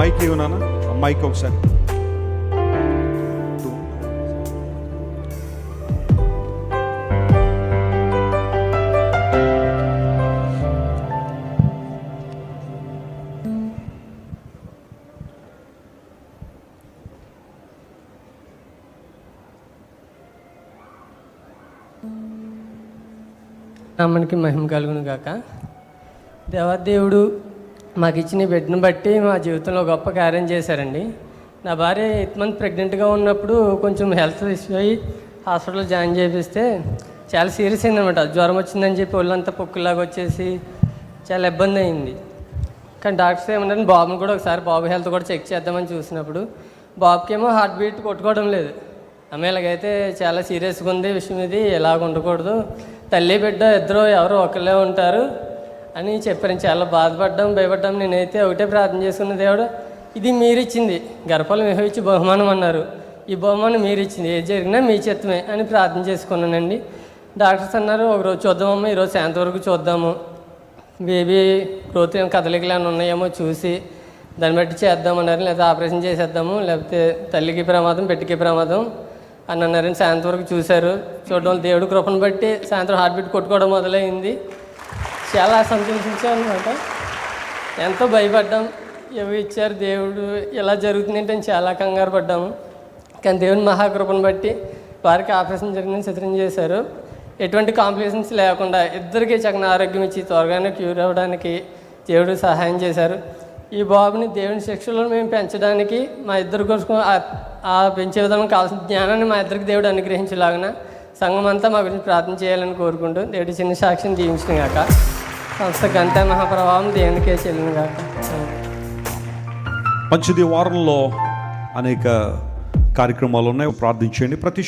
Mic ఇవ్వనా mic ఒకసారి. నామనికి మహిమ కలుగును గాక. దేవాదేవుడు మాకు ఇచ్చిన ఈ బిడ్డను బట్టి మా జీవితంలో గొప్ప కార్యం చేశారండి. నా భార్య ఎయిత్ మంత్ ప్రెగ్నెంట్గా ఉన్నప్పుడు కొంచెం హెల్త్ ఇష్యూ అయ్యి హాస్పిటల్ జాయిన్ చేపిస్తే చాలా సీరియస్ అయిందనమాట జ్వరం వచ్చిందని చెప్పి ఒళ్ళంతా పొక్కులాగా వచ్చేసి చాలా ఇబ్బంది అయింది. కానీ డాక్టర్స్ ఏమంటారు బాబుని కూడా ఒకసారి బాబు హెల్త్ కూడా చెక్ చేద్దామని చూసినప్పుడు బాబుకేమో హార్ట్ బీట్ కొట్టుకోవడం లేదు. అమ్మ ఇలాగైతే చాలా సీరియస్గా ఉంది. విషయం ఇది ఎలాగ ఉండకూడదు. తల్లి బిడ్డ ఇద్దరు ఎవరు ఒకళ్ళే ఉంటారు. అని చెప్పారు. చాలా బాధపడ్డాం భయపడ్డాం. నేనైతే ఒకటే ప్రార్థన చేసుకున్న దేవుడు ఇది మీరిచ్చింది. గర్భాలు మేము ఇచ్చి బహుమానం అన్నారు. ఈ బహుమానం మీరిచ్చింది. ఏది జరిగినా మీ చిత్తమే అని ప్రార్థన చేసుకున్నానండి. డాక్టర్స్ అన్నారు ఒకరోజు చూద్దామమ్మా ఈరోజు సాయంత్రం వరకు చూద్దాము. బేబీ గ్రోత్ ఏం కదలికలు ఏమైనా ఉన్నాయేమో చూసి దాన్ని బట్టి చేద్దామన్నారు. లేదా ఆపరేషన్ చేసేద్దాము లేకపోతే తల్లికి ప్రమాదం బిడ్డకి ప్రమాదం అని అన్నారని సాయంత్రం వరకు చూశారు. చూడడం దేవుడి కృపను బట్టి సాయంత్రం హార్ట్ బీట్ కొట్టుకోవడం మొదలైంది. చాలా సంతోషించాను అనమాట. ఎంతో భయపడ్డాం. ఏవి ఇచ్చారు దేవుడు ఇలా జరుగుతుందంటే అని చాలా కంగారు పడ్డాము. కానీ దేవుని మహాకృపను బట్టి వారికి ఆపరేషన్ జరిగిందని చిత్రం చేశారు. ఎటువంటి కాంప్లికేషన్స్ లేకుండా ఇద్దరికి చక్కని ఆరోగ్యం ఇచ్చి త్వరగానే క్యూర్ అవ్వడానికి దేవుడు సహాయం చేశారు. ఈ బాబుని దేవుని శిక్షలో మేము పెంచడానికి మా ఇద్దరు కోసం ఆ- పెంచే విధంగా కావాల్సిన జ్ఞానాన్ని మా ఇద్దరికి దేవుడు అనుగ్రహించలాగన సంఘం అంతా మా గురించి ప్రార్థన చేయాలని కోరుకుంటూ దేవుడి చిన్న సాక్షిని దీవించిన గాక. సంస్థ గంట మహాప్రభావం దేవునికే చెల్లిన గాక. మంచిది వారంలో అనేక కార్యక్రమాలు ఉన్నాయి. ప్రార్థించండి ప్రతి